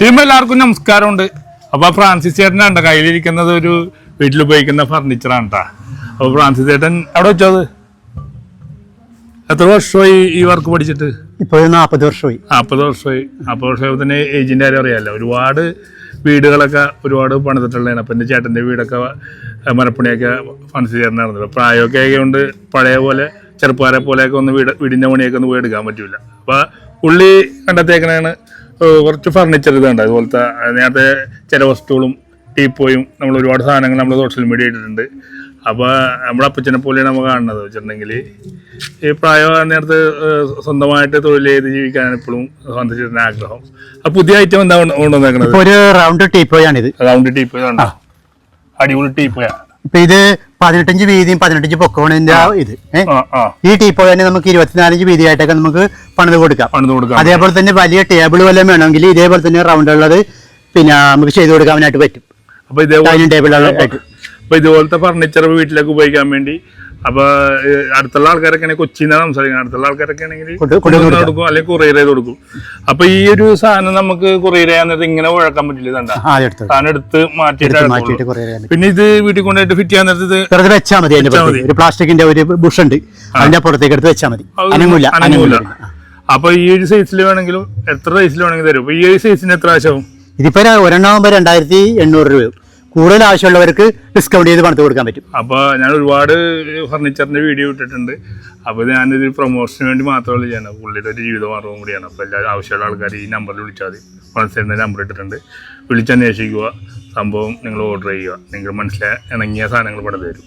Team എല്ലാവർക്കും നമസ്കാരമുണ്ട്. അപ്പൊ ഫ്രാൻസിസ് ചേട്ടൻ ചേട്ടനുണ്ട് കയ്യിലിരിക്കുന്നത് ഒരു വീട്ടിൽ ഉപയോഗിക്കുന്ന ഫർണിച്ചറാണ് കേട്ടോ അപ്പൊ ഫ്രാൻസിസ് ചേട്ടൻ അവിടെ വെച്ചത് എത്ര വർഷമായി ഈ വർക്ക് പഠിച്ചിട്ട്? ഇപ്പോൾ നാൽപ്പത് വർഷമായി. നാൽപ്പത് വർഷമായി. നാൽപ്പത് വർഷമായി തന്നെ ഏജിന്റെ കാര്യം അറിയാമല്ലോ ഒരുപാട് വീടുകളൊക്കെ ഒരുപാട് പണിതിട്ടുള്ളതാണ്. അപ്പം എന്റെ ചേട്ടന്റെ വീടൊക്കെ മരപ്പണിയൊക്കെ ഫ്രാൻസിസ് ചേർന്ന് നടന്നത് പ്രായമൊക്കെ ആയതുകൊണ്ട് പഴയ പോലെ ചെറുപ്പക്കാരെ പോലെയൊക്കെ ഒന്ന് വീട് വീടിന്റെ പണിയൊക്കെ ഒന്ന് പോയി എടുക്കാൻ പറ്റില്ല അപ്പോൾ ഉള്ളി കണ്ടെത്തേക്കണാണ് കുറച്ച് ഫർണിച്ചർ ഇതുണ്ട് അതുപോലത്തെ നേരത്തെ ചില വസ്തുക്കളും ടീപ്പോയും നമ്മൾ ഒരുപാട് സാധനങ്ങൾ നമ്മൾ സോഷ്യൽ മീഡിയ ഇട്ടിട്ടുണ്ട്. അപ്പോൾ നമ്മുടെ അപ്പച്ചനെ പോലെയാണ് നമ്മൾ കാണുന്നത്. വെച്ചിട്ടുണ്ടെങ്കിൽ ഈ പ്രായം നേരത്തെ സ്വന്തമായിട്ട് തൊഴിൽ ചെയ്ത് ജീവിക്കാൻ എപ്പോഴും സ്വന്തം ആഗ്രഹം. അപ്പൊ പുതിയ ഐറ്റം എന്താ കൊണ്ടുവന്നേക്കുന്നത് ഒരു റൗണ്ട് ടീപ്പോയാണ് ഇത്. റൗണ്ട് ടീപ്പോയാണ്. അടിപൊളി ടീപ്പോയാ. ഇപ്പൊ ഇത് പതിനെട്ടഞ്ച് വീതിയും പതിനെട്ടഞ്ച് പൊക്കമാണ് ഇതിന്റെ ആ ഇത്. ഈ ടീപ്പോ തന്നെ നമുക്ക് ഇരുപത്തിനാലഞ്ച് വീതിയായിട്ടൊക്കെ നമുക്ക് പണിത് കൊടുക്കാം. പണിത് കൊടുക്കാം. അതേപോലെ തന്നെ വലിയ ടേബിൾ വല്ലതും വേണമെങ്കിൽ ഇതേപോലെ തന്നെ റൗണ്ട് ഉള്ളത് പിന്നെ നമുക്ക് ചെയ്ത് കൊടുക്കാനായിട്ട് പറ്റും. അപ്പൊ ഇതേപോലെ ടേബിൾ ഇതുപോലത്തെ ഫർണിച്ചർ വീട്ടിലേക്ക് ഉപയോഗിക്കാൻ വേണ്ടി അപ്പൊ അടുത്തുള്ള ആൾക്കാരൊക്കെ ആണെങ്കിൽ കൊച്ചിന്നാണ് സംസാരിക്കുന്നത്. അടുത്തുള്ള ആൾക്കാരൊക്കെ ആണെങ്കിൽ കൊടുക്കും. അല്ലെങ്കിൽ കൊറിയർ ചെയ്ത് കൊടുക്കും. അപ്പൊ ഈ ഒരു സാധനം നമുക്ക് കൊറിയർ ചെയ്യാൻ നേരത്ത് ഇങ്ങനെ ഉഴക്കാൻ പറ്റില്ല സാധനം എടുത്ത് മാറ്റിയിട്ട് പിന്നെ ഇത് വീട്ടിൽ കൊണ്ടുപോയിട്ട് ഫിറ്റ് ചെയ്യാൻ നേരത്ത് വെച്ചാൽ മതി ഒരു പ്ലാസ്റ്റിക്കിന്റെ ഒരു ബുഷ് ഉണ്ട് അതിന്റെ പുറത്തേക്ക് എടുത്ത് വെച്ചാൽ മതി. അനങ്ങൂല അനങ്ങൂല. അപ്പൊ ഈ ഒരു സൈസിൽ വേണമെങ്കിലും എത്ര സൈസിൽ വേണമെങ്കിലും തരും. അപ്പൊ ഈ ഒരു സൈസിന് എത്ര ആവശ്യവും ഇതിപ്പോ ഒരെണ്ണാകുമ്പോ രണ്ടായിരത്തി എണ്ണൂറ് രൂപ കൂടുതൽ ആവശ്യമുള്ളവർക്ക് ഡിസ്കൗണ്ട് ചെയ്ത് പണിത് കൊടുക്കാൻ പറ്റും. അപ്പോൾ ഞാൻ ഒരുപാട് ഫർണിച്ചറിന്റെ വീഡിയോ ഇട്ടിട്ടുണ്ട്. അപ്പൊ ഞാനിത് പ്രൊമോഷന് വേണ്ടി മാത്രമല്ല ചെയ്യണം പുള്ളിയുടെ ഒരു ജീവിതമാർഗം കൂടിയാണ്. അപ്പൊ എല്ലാ ആവശ്യമുള്ള ആൾക്കാർ ഈ നമ്പറിൽ വിളിച്ചാൽ മതി. ഫ്രണ്ട്സിന്റെ നമ്പർ ഇട്ടിട്ടുണ്ട്. വിളിച്ചന്വേഷിക്കുക. സംഭവം നിങ്ങൾ ഓർഡർ ചെയ്യുക. നിങ്ങൾ മനസ്സിലായ ഇണങ്ങിയ സാധനങ്ങൾ പണിത് തരും.